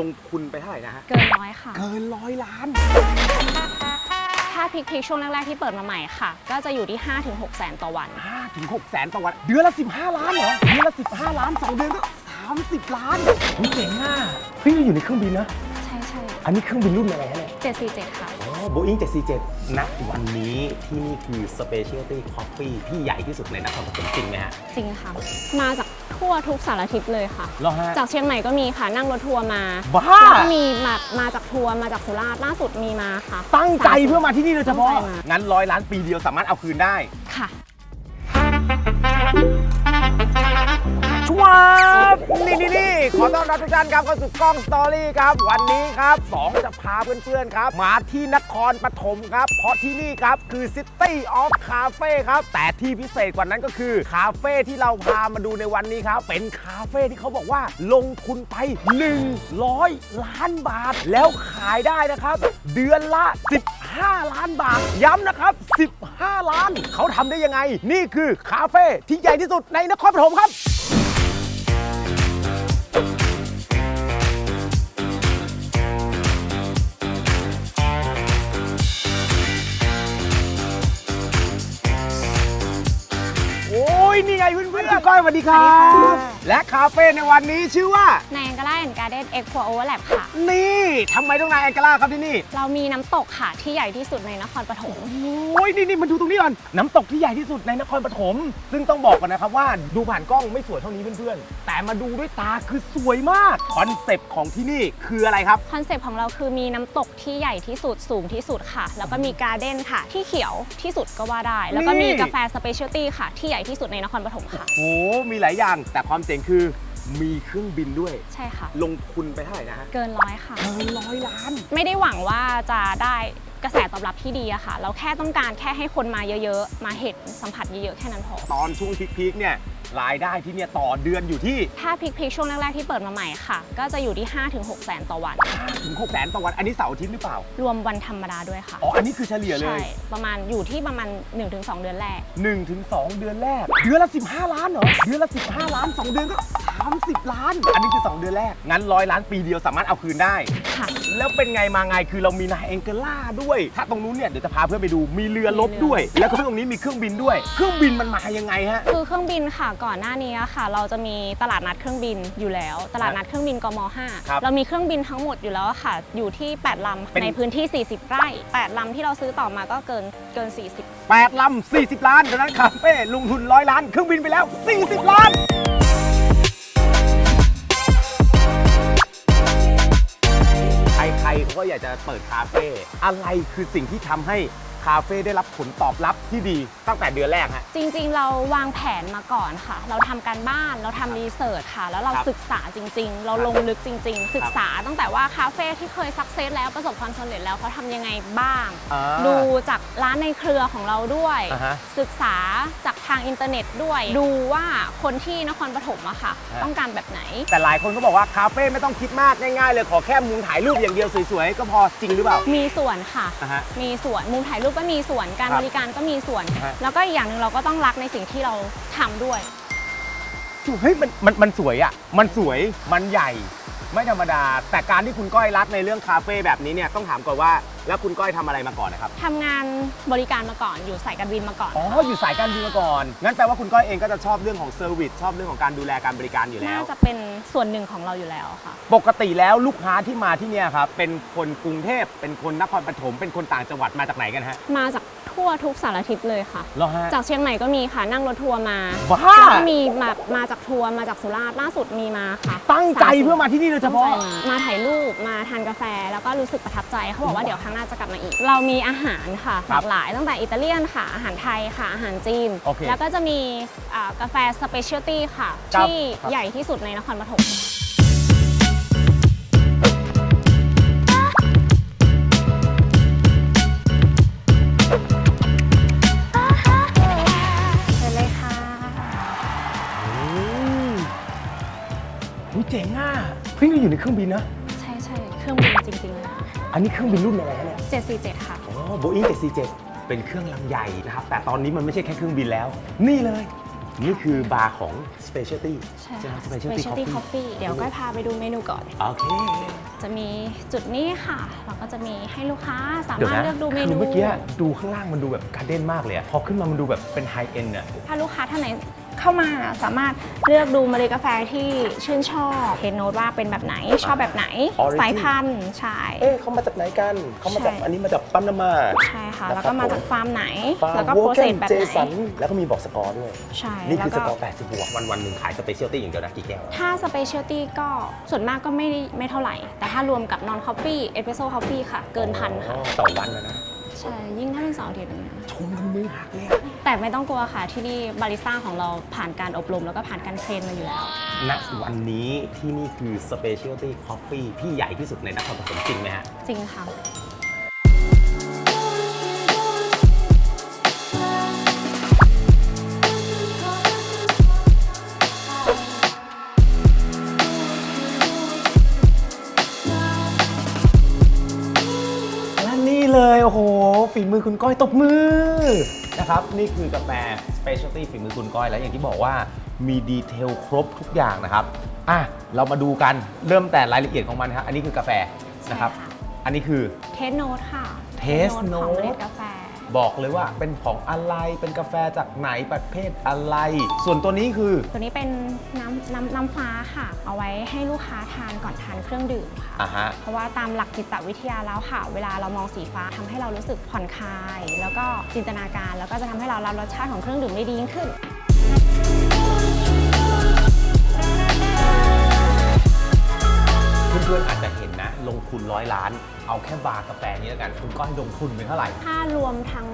ลงทุนไปเท่าไหร่นะฮะ เกินร้อยค่ะ เกินร้อยล้าน ถ้าพีคๆช่วงแรกๆที่เปิดมาใหม่ค่ะ ก็จะอยู่ที่ 5-6แสนต่อวัน 5 ถึง6แสนต่อวัน เดือนละ 15 ล้านเหรอ เดือนละ 15 ล้าน 2 เดือนก็ 30 ล้านนี่เจ๋งอะพี่อยู่ในเครื่องบินนะ ใช่ใช่อันนี้เครื่องบินรุ่นอะไรฮะเนี่ย747 ค่ะ อ๋อ Boeing 747ณวันนี้ที่นี่คือ Specialty Coffee ที่ใหญ่ที่สุดในนครปฐมจริงไหมฮะ จริงค่ะ มาจาก ทั่วทุกสารทิศเลยค่ะ เหรอฮะ จากเชียงใหม่ก็มีค่ะนั่งรถทัวร์มาบ้า แล้วก็มีมามาจากทัวร์มาจากสุราษฎร์ล่าสุดมีมาค่ะตั้งใจเพื่อมาที่นี่โดยเฉพาะ ตั้งใจมางั้นร้อยล้านปีเดียวสามารถเอาคืนได้ ค่ะ ขอต้อนรับทุกท่านครับเข้าสู่กล้องสตอรี่ครับ วันนี้ครับสองจะพาเพื่อนๆครับ มาที่นครปฐมครับ เพราะที่นี่ครับคือ City of Cafe ครับ แต่ที่พิเศษกว่านั้นก็คือคาเฟ่ที่เราพามาดูในวันนี้ครับ เป็นคาเฟ่ที่เขาบอกว่าลงทุนไป 100 ล้านบาท แล้วขายได้นะครับ เดือนละ 15 ล้านบาท ย้ำนะครับ 15 ล้าน เขาทำได้ยังไง นี่คือคาเฟ่ที่ใหญ่ที่สุดในนครปฐมครับ นี่ไงเพื่อนๆก้อยสวัสดีครับ และคาเฟ่ในวันนี้ชื่อว่า ในแองกาล่าแอนการ์เด้นเอ็กควาโอเวอร์แลบค่ะ นี่ทำไมต้องนายแองเกล่าครับที่นี่เรามีน้ำตกค่ะที่ใหญ่ที่สุดในนครปฐม โอ้ยนี่นี่มันดูตรงนี้ก่อนน้ำตกที่ใหญ่ที่สุดในนครปฐมซึ่งต้องบอกก่อนนะครับว่าดูผ่านกล้องไม่สวยเท่านี้เพื่อนๆ แต่มาดูด้วยตาคือสวยมากคอนเซปต์ของที่นี่คืออะไรครับ คอนเซปต์ของเราคือมีน้ำตกที่ใหญ่ที่สุดสูงที่สุดค่ะ แล้วก็มีการ์เด้นค่ะ ที่เขียวที่สุดก็ว่าได้ แล้วก็มีนี่กาแฟสเปเชียลตี้ค่ะ ที่ใหญ่ที่สุดในนครปฐมค่ะ โอ้มีหลายอย่างแต่ความเจ๋งคือมีเครื่องบินด้วย ใช่ค่ะ ลงทุนไปเท่าไหร่นะฮะเกินร้อยค่ะ เกินร้อยล้าน ไม่ได้หวังว่าจะได้กระแสตอบรับที่ดีอะค่ะ เราแค่ต้องการแค่ให้คนมาเยอะๆ มาเห็นสัมผัสเยอะๆ แค่นั้นพอ ตอนช่วงพีคๆเนี่ย รายได้ที่เนี่ยต่อเดือนอยู่ที่ถ้าพีคๆช่วงแรกๆที่เปิดมาใหม่ค่ะ ก็จะอยู่ที่ 5-6แสนต่อวัน ถึง6แสนต่อวัน อันนี้เสาร์อาทิตย์หรือเปล่า รวมวันธรรมดาด้วยค่ะ อ๋อ อันนี้คือเฉลี่ยเลใช่ ย ประมาณอยู่ที่ประมาณ 1-2 เดือนแรก1ถึง2เดือนแรก เดือนละ 15 ล้านเหรอ เดือนละ 15 ล้าน 2 เดือนก็ 30 ล้าน อันนี้คือ 2 เดือนแรก งั้นร้อยล้านปีเดียวสามารถเอาคืนได้ ค่ะ แล้วเป็นไงมาไงคือเรามีนายแองเกล่าด้วย ถ้าตรงนู้นเนี่ยเดี๋ยวจะพาเพื่อนไปดู มีเรือรบด้วย แล้วก็ตรงนี้มีเครื่องบินด้วย เครื่องบินมันมายังไงฮะ คือเครื่องบินค่ะก่อนหน้านี้อะค่ะ เราจะมีตลาดนัดเครื่องบินอยู่แล้ว ตลาดนัดเครื่องบินกมครับ 5เรามีเครื่องบินทั้งหมดอยู่แล้วอะค่ะ อยู่ที่ 8ลเป็นำในพื้นที่ 40 ไร่ 8 ลำที่เราซื้อต่อมาก็เกินเกิน 40 8ลำ40 ล้านดังนั้นคาเฟ่ลงทุนร้อยล้าน เครื่องบินไปแล้ว 40 ล้าน อยากจะเปิดคาเฟ่อะไรคือสิ่งที่ทำให้ คาเฟ่ได้รับผลตอบรับที่ดีตั้งแต่เดือนแรกฮะ จริงๆ เราวางแผนมาก่อนค่ะ เราทำการบ้าน เราทำรีเสิร์ชค่ะ แล้วเราครับศึกษาจริง ๆ เราลงลึกจริง ๆ ศึกษาตั้งแต่ว่าคาเฟ่ที่เคยสักเซสแล้วประสบความสำเร็จแล้วเขาทำยังไงบ้าง อ่าดูจากร้านในเครือของเราด้วย อ่าฮะศึกษาจากทางอินเทอร์เน็ตด้วย ดูว่าคนที่นครปฐมอะค่ะ ฮะ ต้องการแบบไหน แต่หลายคนก็บอกว่าคาเฟ่ไม่ต้องคิดมากง่ายๆเลยขอแค่มุมถ่ายรูปอย่างเดียวสวยๆ ก็พอจริงหรือเปล่า มีส่วนค่ะ อ่าฮะ มีส่วนมุมถ่ายรูปก็มีส่วนการครับบริการก็มีส่วน ฮะ แล้วก็อีกอย่างหนึ่งเราก็ต้องรักในสิ่งที่เราทำด้วย เฮ้ยมันมันมันสวยอะ มันสวยมันใหญ่ ไม่ธรรมดา แต่การที่คุณก้อยรักในเรื่องคาเฟ่แบบนี้เนี่ยต้องถามก่อนว่า แล้วคุณก้อยทำอะไรมาก่อนนะครับ ทำงานบริการมาก่อนอยู่สายการบินมาก่อนอ๋ออยู่สายการบินมาก่อนงั้นแปลว่าคุณก้อยเองก็จะชอบเรื่องของเซอร์วิสชอบเรื่องของการดูแลการบริการอยู่แล้น่าว จะเป็นส่วนหนึ่งของเราอยู่แล้วค่ะ ปกติแล้วลูกค้าที่มาที่เนี่ยครับเป็นคนกรุงเทพเป็นคนนครปฐมเป็นคนต่างจังหวัดมาจากไหนกันฮะมาจาก ทั่วทุกสารทิศเลยค่ะเหรอฮะ จากเชียงใหม่ก็มีค่ะนั่งรถทัวร์มาบ้า แล้วก็มีมามาจากทัวร์มาจากสุราษฎร์ล่าสุดมีมาค่ะตั้งใจสเพื่อมาที่นี่โดยเฉตั้งพาะ ใจมามาถ่ายรูปมาทานกาแฟ แล้วก็รู้สึกประทับใจเขาบอกว่าเดี๋ยวครั้งหน้าจะกลับมาอีก เรามีอาหารค่ะคหรับลากหลายตั้งแต่อิตาเลียนค่ะอาหารไทยค่ะอาหารจีน โอเคแล้วก็จะมีอ่ากาแฟสเปเชียลตี้ค่ะ ครับที่ครับ ใหญ่ที่สุดในนครปฐม จ๋งอะเพิ่งอยู่ในเครื่องบินนะ ใช่ใช่เครื่องบินจริงๆเลยค่ะอันนี้เครื่องบินรุ่นอะไรฮะเนี่ย747 ค่ะ อ๋อ Boeing 747 เป็นเครื่องลำใหญ่นะครับ แต่ตอนนี้มันไม่ใช่แค่เครื่องบินแล้ว นี่เลย นี่คือบาร์ของ specialty ใช่ไหมค่ะ specialty specialty coffee coffee เดี๋ยวก้อยพาไปดูเมนูก่อน โอเค จะมีจุดนี้ค่ะ เราก็จะมีให้ลูกค้าสาเดี๋ยวมารถนะเลือกดูเมคืนูอเมื่อกี้ดูข้างล่างมันดูแบบการ์เด้นมากเลยอะพอขึ้นมามันดูแบบเป็นไฮเอ็นอะถ้าลูกค้าท่านไหน เข้ามาสามารถเลือกดูเมล็ดกาแฟที่ชื่นชอบเห็นโน้ตว่าเป็นแบบไหนชอบแบบไหน Origin สายพันธุ์ใช่ เอ๊ะเขามาจากไหนกันเขามาจากใช่ อันนี้มาจากปันนามา ใช่ค่ะนะครับแล้วก็มาจากฟาร์มไหน ฟาร์มแล้วก็โวโปรเกเซสนแบบเจไหนสันแล้วก็มีบอกสกอร์ด้วย ใช่นี่แล้วคือสก็กอร์ 80 บวก วันวันๆหนึ่งขายสเปเชียลตี้อย่างเดียวนะกี่แก้วถ้าสเปเชียลตี้ก็ส่วนมากก็ไม่ไม่เท่าไหร่ แต่ถ้ารวมกับนอนคอฟฟี่เอสเปรสโซ่คอฟฟี่ค่ะ เกินพันค่ะอ๋อต่อวันนะนะ ใช่ ยิ่งถ้าเป็นเสาร์อาทิตย์อย่างเงี้ยชมกันมือหักเลยอะแต่ไม่ต้องกลัวค่ะที่นี่บาริสต้าของเราผ่านการอบรมแล้วก็ผ่านการเทรนมาอยู่แล้ว ณวันนี้ที่นี่คือ Specialty Coffee ที่ใหญ่ที่สุดในนครปฐมจริงไหมฮะ จริงค่ะและ มือคุณก้อยตบมือนะครับนี่คือกาแฟ Specialty ฝีมือคุณก้อย แล้วอย่างที่บอกว่ามีดีเทลครบทุกอย่างนะครับอะเรามาดูกันเริ่มแต่รายละเอียดของมันนะครับอันนี้คือกาแฟนะครับใช่ค่ะอันนี้คือ เทสโนตค่ะ Taste ของ Note เมล็ดกาแฟ บอกเลยว่าเป็นของอะไรเป็นกาแฟจากไหนประเภทอะไร ส่วนตัวนี้คือ ตัวนี้เป็นน้ำน้ำน้ำฟ้าค่ะ เอาไว้ให้ลูกค้าทานก่อนทานเครื่องดื่มค่ะ อะฮะ เพราะว่าตามหลักจิตวิทยาแล้วค่ะ เวลาเรามองสีฟ้าทำให้เรารู้สึกผ่อนคลาย แล้วก็จินตนาการ แล้วก็จะทำให้เรารับรสชาติของเครื่องดื่มได้ดียิ่งขึ้น เพื่อนๆอาจจะเห็นนะ ลงทุนร้อยล้าน เอาแค่บาร์กาแฟนี้แล้วกัน คุณก้อยลงทุนไปเท่าไหร่ ถ้ารวมทั้ง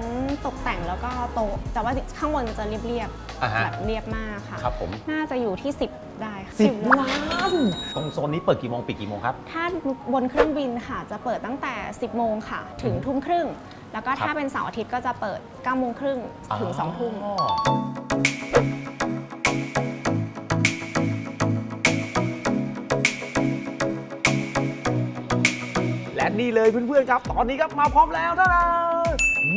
ตกแต่งแล้วก็โต๊ะแต่ว่าข้างบนจะเรียบอ่าๆฮะ แบบเรียบมากค่ะ ครับผมน่าจะอยู่ที่ 10 ได้ค่ะสิบ10ล้านตรงโซนนี้เปิดกี่โมงปิดกี่โมงครับ ถ้าบนเครื่องบินค่ะ จะเปิดตั้งแต่ 10 โมงค่ะ ถึงทุ่มครึ่ง แล้วก็ครัถ้าบเป็นเสาร์อาทิตย์ก็จะเปิด9โมงครึ่งถึง2ทุ่ม อ๋อ นี่เลยเพื่อนๆครับ ตอนนี้ครับมาพร้อมแล้วท่า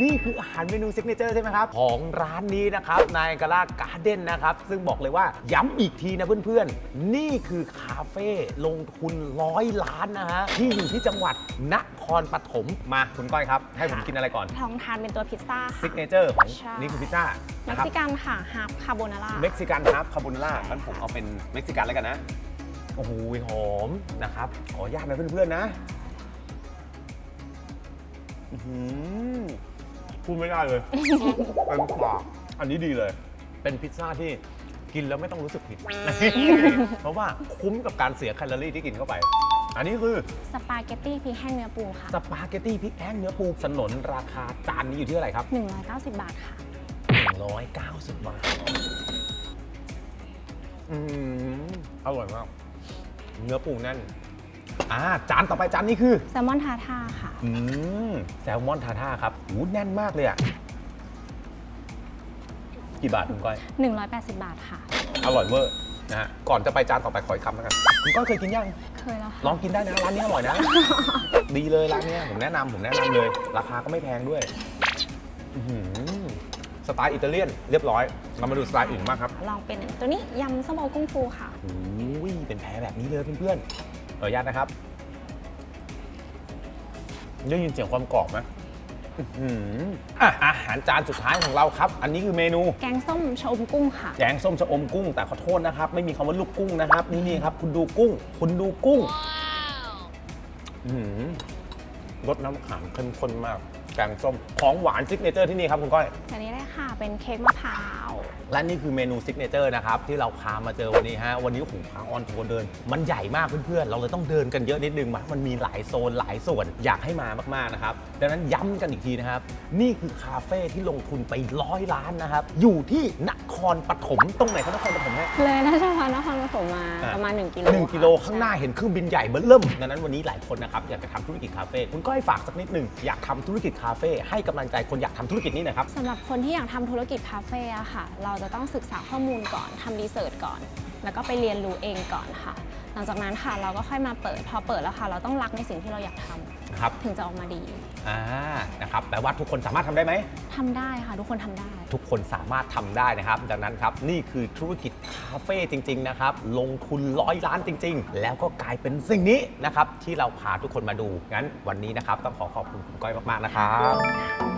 นี่คืออาหารเมนูซิกเนเจอร์ใช่ไหมครับ ของร้านนี้นะครับนายกาลาการ์เด้นนะครับ ซึ่งบอกเลยว่าย้ำอีกทีนะเพื่อนๆ นี่คือคาเฟ่ลงทุนร้อยล้านนะฮะ ที่อยู่ที่จังหวัดนครปฐมมาคุณก้อยครับ ให้ผมค่ะกินอะไรก่อนลองทานเป็นตัวพิซซ่าซิค่ะกเนเจอร์ของใช่นี่คือพิซซ่าเม็นะกครับซิกันค่ะฮาร์ฟคาโบนาร่าเม็กซิกันฮาร์ฟคาโบนาร่างั้นผมเอาเป็นเม็กซิกันแล้วกันนะโอ้โหหอมนะครับขออนุญาตนะเพื่อนๆนะอื้อหือ พูดไม่ได้เลยเป็นปากอันนี้ดีเลย เป็นพิซซ่าที่กินแล้วไม่ต้องรู้สึกผิด เพราะว่าคุ้มกับการเสียแคลอรี่ที่กินเข้าไป อันนี้คือสปาเกตตี้พริกแห้งเนื้อปูค่ะ สปาเกตตี้พริกแห้งเนื้อปูสนนราคาจานนี้อยู่ที่เท่าไหร่ครับ 190 บาทค่ะ 190 บาท อืมอร่อยมาก เนื้อปูแน่น อ่าจานต่อไปจานนี้คือแซลมอนทาท่าค่ะ อืมแซลมอนทาท่าครับหูแน่นมากเลยอะกี่บาทคุณก้อย180 บาทค่ะ อร่อยเวอร์นะฮะก่อนจะไปจานต่อไปขออีกคำแล้วกันคุณก้อยเคยกินยังเคยแล้วลค่ะองกินได้นะร้านนี้อร่อยนะ ดีเลยร้านเนี้ยผมแนะนำผมแนะนำเลย ราคาก็ไม่แพงด้วยอื้อหือสไตล์อิตาเลียนเรียบร้อยเรามาดูสไตล์อื่นมากครับ ลองเป็นตัวนี้ยำส้มโอกุ้งฟูค่ะ โอ้ยเป็นแผลแบบนี้เลยเพื่อนๆ ขออนุญาตนะครับได้ยินเสียงความกรอบไหมอื้อหืออะอาหารจานสุดท้ายของเราครับ อันนี้คือเมนู แกงส้มชะอมกุ้งค่ะ แกงส้มชะอมกุ้ง แต่ขอโทษนะครับ ไม่มีคำว่าลูกกุ้งนะครับ นี่นี่ครับ คุณดูกุ้ง คุณดูกุ้งอื้อหือรสน้ำมะขามเข้มข้นมาก แกงส้มของหวานซิกเนเจอร์ที่นี่ครับคุณก้อย อันนี้เลยค่ะ เป็นเค้กมะพร้าว และนี่คือเมนูซิกเนเจอร์นะครับ ที่เราพามาเจอวันนี้ฮะ วันนี้หูพาออนทัวร์เดิน มันใหญ่มากเพื่อนๆ เราเลยต้องเดินกันเยอะนิดนึงมันมีหลายโซนหลายส่วนอยากให้มามากๆนะครับ ดังนั้นย้ำกันอีกทีนะครับ นี่คือคาเฟ่ที่ลงทุนไปร้อยล้านนะครับ อยู่ที่นครปฐมตรงไหนครับนครปฐมฮะเลยนะชาวานครป มมาอะประมาณ1กิโลหนึ่งค่ะกิโลข้างหน้าเห็นเครื่องบินใหญ่เบ้อเริ่มดังนั้นวันนี้หลายคนนะครับอยากจะทำธุรกิจคาเฟ่คุณก้อยฝากสักนิดหนึ่งอยากทำธุรกิจคาเฟ่ให้กำลังใจคนอยากทำธุรกิจนี้หนะครับสำหรับคนที่อยากทำธุรกิจคาเฟ่อะค่ะ เราจะต้องศึกษาข้อมูลก่อนทำรีเสิร์ชก่อน แล้วก็ไปเรียนรู้เองก่อนค่ะ หลังจากนั้นค่ะเราก็ค่อยมาเปิด พอเปิดแล้วค่ะ เราต้องรักในสิ่งที่เราอยากทำครับถึงจะออกมาดีอ่านะครับแปลว่าทุกคนสามารถทำได้ไหม ทำได้ค่ะ ทุกคนทำได้ ทุกคนสามารถทำได้นะครับดังนั้นครับนี่คือธุรกิจคาเฟ่จริง ๆ นะครับ ลงทุนร้อยล้านจริง ๆ แล้วก็กลายเป็นสิ่งนี้นะครับ ที่เราพาทุกคนมาดู งั้นวันนี้นะครับ ต้องขอขอบคุณคุณก้อยมาก ๆ นะครับ